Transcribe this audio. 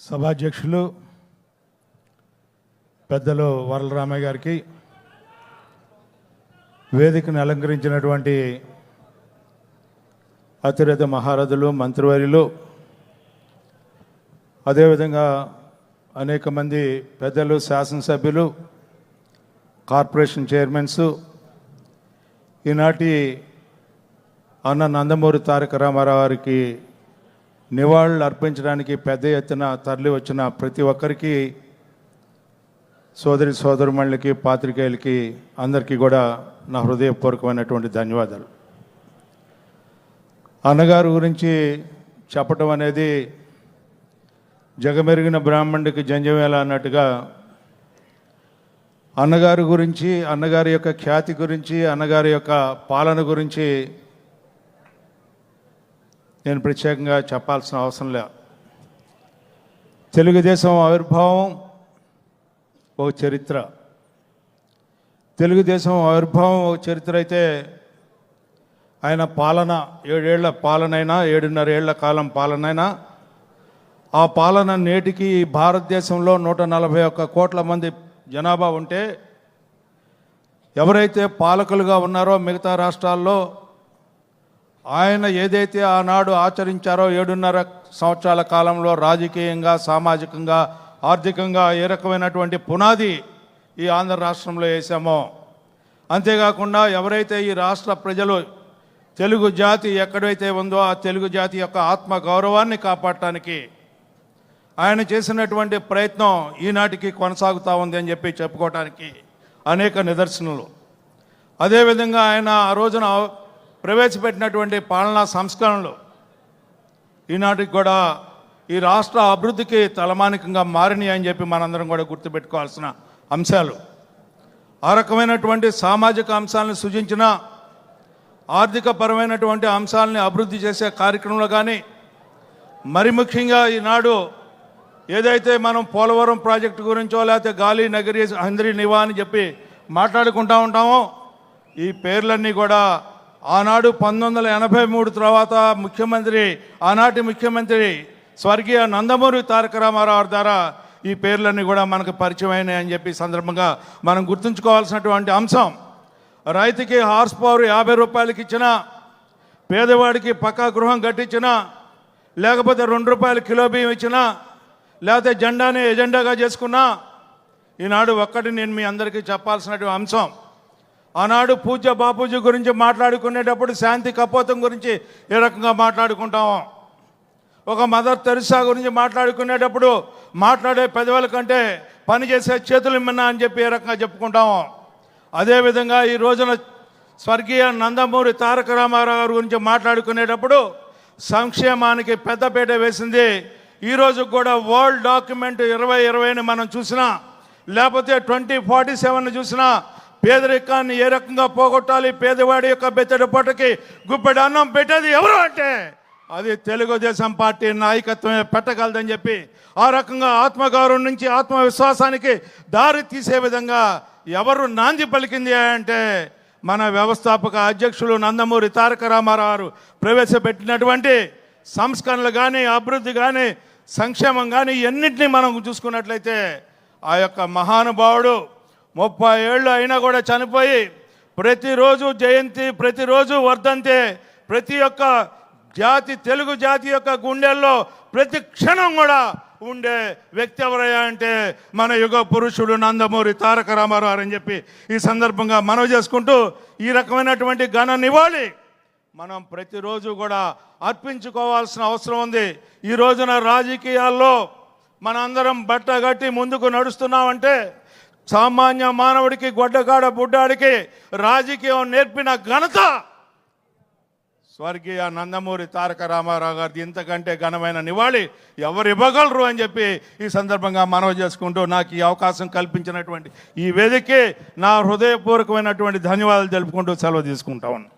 సభాధ్యక్షులు పెద్దలు వరలరామయ్య గారికి వేదికను అలంకరించినటువంటి అతిరథ మహారథులు మంత్రివర్యులు అదేవిధంగా అనేక మంది పెద్దలు శాసనసభ్యులు కార్పొరేషన్ చైర్మన్స్ ఈనాటి అన్న నందమూరి తారక రామారావు గారికి నివాళులు అర్పించడానికి పెద్ద ఎత్తున తరలి వచ్చిన ప్రతి ఒక్కరికి సోదరి సోదరుమణులకి పాత్రికేయులకి అందరికీ కూడా నా హృదయపూర్వకమైనటువంటి ధన్యవాదాలు. అన్నగారు గురించి చెప్పటం అనేది జగమెరిగిన బ్రాహ్మణుడికి జంజమేళ అన్నట్టుగా అన్నగారి గురించి అన్నగారి యొక్క ఖ్యాతి గురించి అన్నగారి యొక్క పాలన గురించి నేను ప్రత్యేకంగా చెప్పాల్సిన అవసరం లే. తెలుగుదేశం ఆవిర్భావం ఒక చరిత్ర. తెలుగుదేశం ఆవిర్భావం ఒక చరిత్ర అయితే ఆయన పాలన ఏడేళ్ళ పాలనైనా ఏడున్నర ఏళ్ళ కాలం పాలనైనా ఆ పాలన నేటికి భారతదేశంలో నూట నలభై ఒక్క కోట్ల మంది జనాభా ఉంటే ఎవరైతే పాలకులుగా ఉన్నారో మిగతా రాష్ట్రాల్లో ఆయన ఏదైతే ఆనాడు ఆచరించారో ఏడున్నర సంవత్సరాల కాలంలో రాజకీయంగా సామాజికంగా ఆర్థికంగా ఏ రకమైనటువంటి పునాది ఈ ఆంధ్ర రాష్ట్రంలో వేసామో. అంతేకాకుండా ఎవరైతే ఈ రాష్ట్ర ప్రజలు తెలుగు జాతి ఎక్కడైతే ఉందో ఆ తెలుగు జాతి యొక్క ఆత్మ గౌరవాన్ని కాపాడటానికి ఆయన చేసినటువంటి ప్రయత్నం ఈనాటికి కొనసాగుతూ ఉంది అని చెప్పి చెప్పుకోవటానికి అనేక నిదర్శనలు. అదేవిధంగా ఆయన ఆ రోజున ప్రవేశపెట్టినటువంటి పాలనా సంస్కరణలు ఈనాటికి కూడా ఈ రాష్ట్ర అభివృద్ధికి తలమానికంగా మారినాయి అని చెప్పి మనందరం కూడా గుర్తుపెట్టుకోవాల్సిన అంశాలు. ఆ రకమైనటువంటి సామాజిక అంశాలను సృజించిన ఆర్థిక పరమైనటువంటి అంశాలని అభివృద్ధి చేసే కార్యక్రమంలో కానీ మరి ముఖ్యంగా ఈనాడు ఏదైతే మనం పోలవరం ప్రాజెక్టు గురించో లేకపోతే గాలి నగరి హంద్రి నివా అని చెప్పి మాట్లాడుకుంటూ ఉంటామో ఈ పేర్లన్నీ కూడా ఆనాడు పంతొమ్మిది వందల ఎనభై మూడు తర్వాత ముఖ్యమంత్రి ఆనాటి ముఖ్యమంత్రి స్వర్గీయ నందమూరి తారక రామారావు ద్వారా ఈ పేర్లన్నీ కూడా మనకు పరిచయం అయినాయి అని చెప్పి సందర్భంగా మనం గుర్తుంచుకోవాల్సినటువంటి అంశం. రైతుకి హార్స్ పవర్ యాభై రూపాయలకి ఇచ్చిన పేదవాడికి పక్కా గృహం కట్టించిన లేకపోతే రెండు రూపాయలు కిలో బియ్యం ఇచ్చినా లేకపోతే జెండాని ఎజెండాగా చేసుకున్నా ఈనాడు ఒక్కటి నేను మీ అందరికీ చెప్పాల్సినటువంటి అంశం. ఆనాడు పూజ బాపూజీ గురించి మాట్లాడుకునేటప్పుడు శాంతి కపోతం గురించి ఏ రకంగా మాట్లాడుకుంటాము? ఒక మదర్ తెరిసా గురించి మాట్లాడుకునేటప్పుడు మాట్లాడే పెదవుల కంటే పని చేసే చేతులు మిన్నా అని చెప్పి ఏ రకంగా చెప్పుకుంటాము? అదేవిధంగా ఈ రోజున స్వర్గీయ నందమూరి తారక రామారావు గారి గురించి మాట్లాడుకునేటప్పుడు సంక్షేమానికి పెద్దపీట వేసింది. ఈరోజు కూడా వరల్డ్ డాక్యుమెంట్ ఇరవై ఇరవైని మనం చూసినా లేకపోతే ట్వంటీ ఫార్టీ సెవెన్ చూసినా పేదరికాన్ని ఏ రకంగా పోగొట్టాలి? పేదవాడి యొక్క బెత్తడి పొట్టకి గుప్పెడు అన్నం పెట్టేది ఎవరు అంటే? అది తెలుగుదేశం పార్టీ నాయకత్వమే పెట్టగలదని చెప్పి ఆ రకంగా ఆత్మగౌరవం నుంచి ఆత్మవిశ్వాసానికి దారి తీసే విధంగా ఎవరు నాంది పలికింది అంటే మన వ్యవస్థాపక అధ్యక్షులు నందమూరి తారక రామారావు ప్రవేశపెట్టినటువంటి సంస్కరణలు కానీ అభివృద్ధి కానీ సంక్షేమం కానీ ఎన్నింటినీ మనం చూసుకున్నట్లయితే ఆ యొక్క మహానుభావుడు ముప్పై ఏళ్ళు అయినా కూడా చనిపోయి ప్రతిరోజు జయంతి ప్రతిరోజు వర్ధంతి ప్రతి ఒక్క జాతి తెలుగు జాతి యొక్క గుండెల్లో ప్రతి క్షణం కూడా ఉండే వ్యక్తి ఎవరయ్యా అంటే మన యుగ పురుషుడు నందమూరి తారక రామారావు అని చెప్పి ఈ సందర్భంగా మనవి చేసుకుంటూ ఈ రకమైనటువంటి ఘన నివాళి మనం ప్రతిరోజు కూడా అర్పించుకోవాల్సిన అవసరం ఉంది. ఈ రోజున రాజకీయాల్లో మనందరం బట్ట కట్టి ముందుకు నడుస్తున్నామంటే సామాన్య మానవుడికి గొడ్డగాడ బుడ్డాడికి రాజకీయం నేర్పిన ఘనత స్వర్గీయ నందమూరి తారక రామారావు గారిది. ఇంతకంటే ఘనమైన నివాళి ఎవరు ఇవ్వగలరు అని చెప్పి ఈ సందర్భంగా మనవి చేసుకుంటూ నాకు ఈ అవకాశం కల్పించినటువంటి ఈ వేదికే నా హృదయపూర్వకమైనటువంటి ధన్యవాదాలు తెలుపుకుంటూ సెలవు తీసుకుంటా ఉన్నాను.